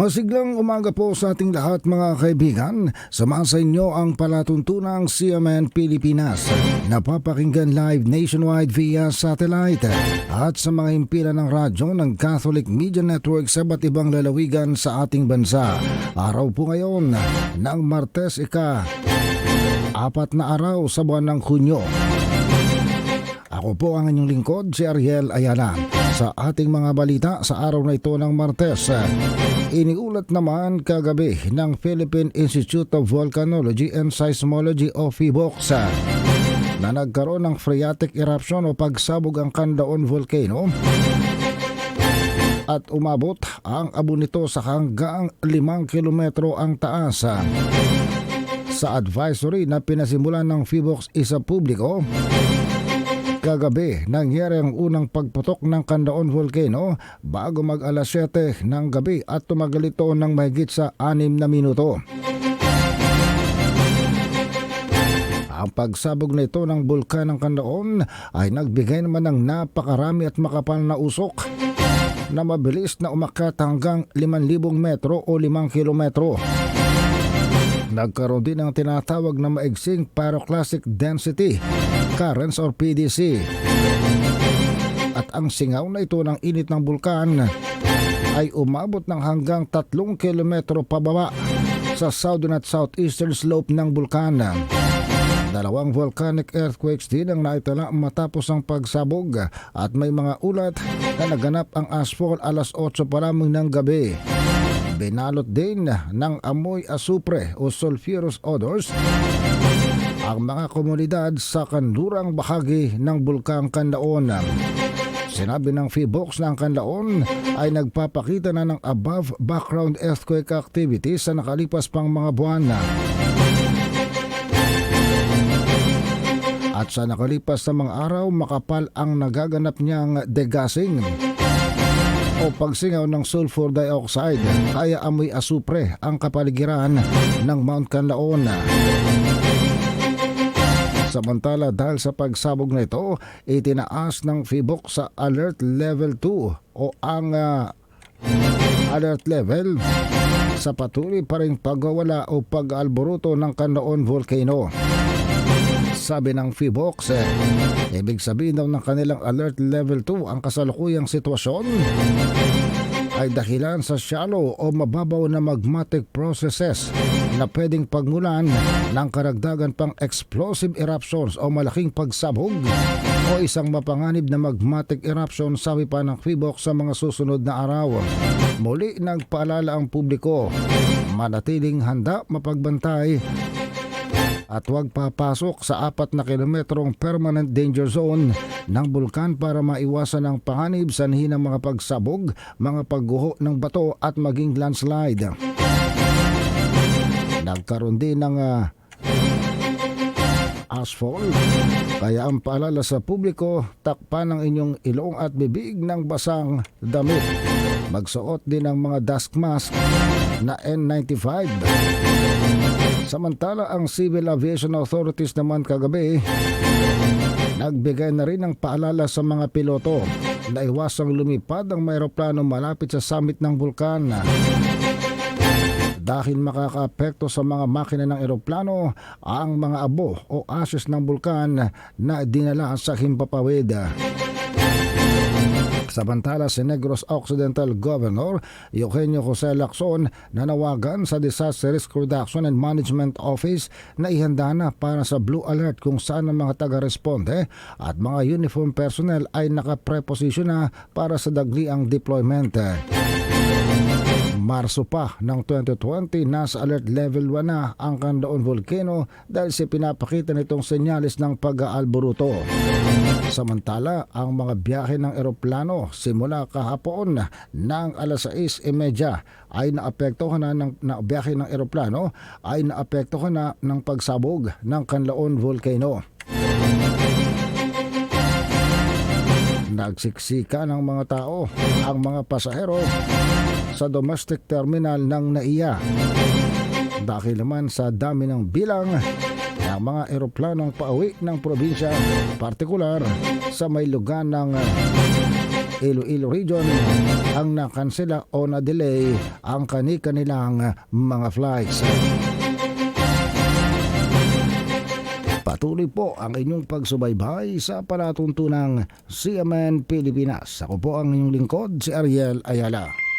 Masiglang umaga po sa ating lahat mga kaibigan. Sama sa inyo ang palatuntunang CMN Pilipinas. Napapakinggan live nationwide via satellite at sa mga himpilan ng radyo ng Catholic Media Network sa iba't ibang lalawigan sa ating bansa. Araw po ngayon ng Martes ika apat na araw sa buwan ng Hunyo. Ako po ang inyong lingkod, si Ariel Ayala. Sa ating mga balita sa araw na ito ng Martes, iniulat naman kagabi ng Philippine Institute of Volcanology and Seismology o PHIVOLCS na nagkaroon ng phreatic eruption o pagsabog ang Candaon Volcano at umabot ang abo nito sa hanggang 5 kilometro ang taas. Sa advisory na pinasimulan ng PHIVOLCS isa publiko, Kagabi, nangyari ang unang pagputok ng Candaon Volcano bago mag alas 7 ng gabi at tumagal ito ng mahigit sa 6 na minuto. Ang pagsabog na ito ng bulkan ng Candaon ay nagbigay naman ng napakarami at makapal na usok na mabilis na umakyat hanggang 5,000 metro o 5 kilometro. Nagkaroon din ng tinatawag na maigsing pyroclastic density currents or PDC. At ang singaw na ito ng init ng bulkan ay umabot ng hanggang 3 kilometro pababa sa southern at southeastern slope ng bulkan. Dalawang volcanic earthquakes din ang naitala matapos ang pagsabog at may mga ulat na naganap ang asphalt alas 8 pa lamang ng gabi. Binalot din ng amoy asupre o sulfurous odors ang mga komunidad sa kanlurang bahagi ng Bulkang Kanlaon. Sinabi ng PHIVOLCS na ang Kanlaon ay nagpapakita na ng above background earthquake activity sa nakalipas pang mga buwan. At sa nakalipas na mga araw, makapal ang nagaganap niyang degassing o pagsingaw ng sulfur dioxide kaya amoy asupre ang kapaligiran ng Mount Canlaon. Samantala dahil sa pagsabog na ito, itinaas ng FIBOC sa Alert Level 2 o ang uh, alert level sa patuloy pa rin pagwawala o pag-alboruto ng Canlaon Volcano. Sabi ng FIBOX, ibig sabihin daw ng kanilang alert level 2 ang kasalukuyang sitwasyon ay dahilan sa shallow o mababaw na magmatic processes na pwedeng pagmulan ng karagdagan pang explosive eruptions o malaking pagsabog o isang mapanganib na magmatic eruption sabi pa ng FIBOX sa mga susunod na araw. Muli nagpaalala ang publiko, manatiling handa mapagbantay at huwag papasok sa apat na kilometrong permanent danger zone ng bulkan para maiwasan ang panganib sanhi ng mga pagsabog, mga pagguho ng bato at maging landslide. Nagkaroon din ng uh, asphalt. Kaya ang paalala sa publiko, takpan ng inyong ilong at bibig ng basang damit. Magsuot din ng mga dust mask na N95. Samantala ang Civil Aviation Authorities naman kagabi nagbigay na rin ng paalala sa mga piloto na iwasang lumipad ang mayroplano malapit sa summit ng bulkan dahil makakaapekto sa mga makina ng eroplano ang mga abo o ashes ng bulkan na dinala sa himpapawid. Samantala si Negros Occidental Governor Eugenio Jose Lacson nanawagan sa Disaster Risk Reduction and Management Office na ihanda na para sa Blue Alert kung saan ang mga taga-responde at mga uniform personnel ay nakapreposisyon na para sa dagliang deployment. Marso pa ng 2020 nasa alert level 1 na ang Candaon Volcano dahil sa pinapakita nitong senyales ng pag-aalboruto. Samantala, ang mga biyahe ng eroplano simula kahapon ng alas 6.30 ay naapektuhan na ng na biyahe ng eroplano ay naapektuhan na ng pagsabog ng Canlaon Volcano. Nagsiksika ng mga tao ang mga pasahero sa domestic terminal ng NAIA. Dahil naman sa dami ng bilang ng mga eroplanong pauwi ng probinsya, partikular sa may lugar ng Iloilo Region ang nakansela o na-delay ang kani-kanilang mga flights. Patuloy po ang inyong pagsubaybay sa palatuntunang CMN Pilipinas. Ako po ang inyong lingkod, si Ariel Ayala.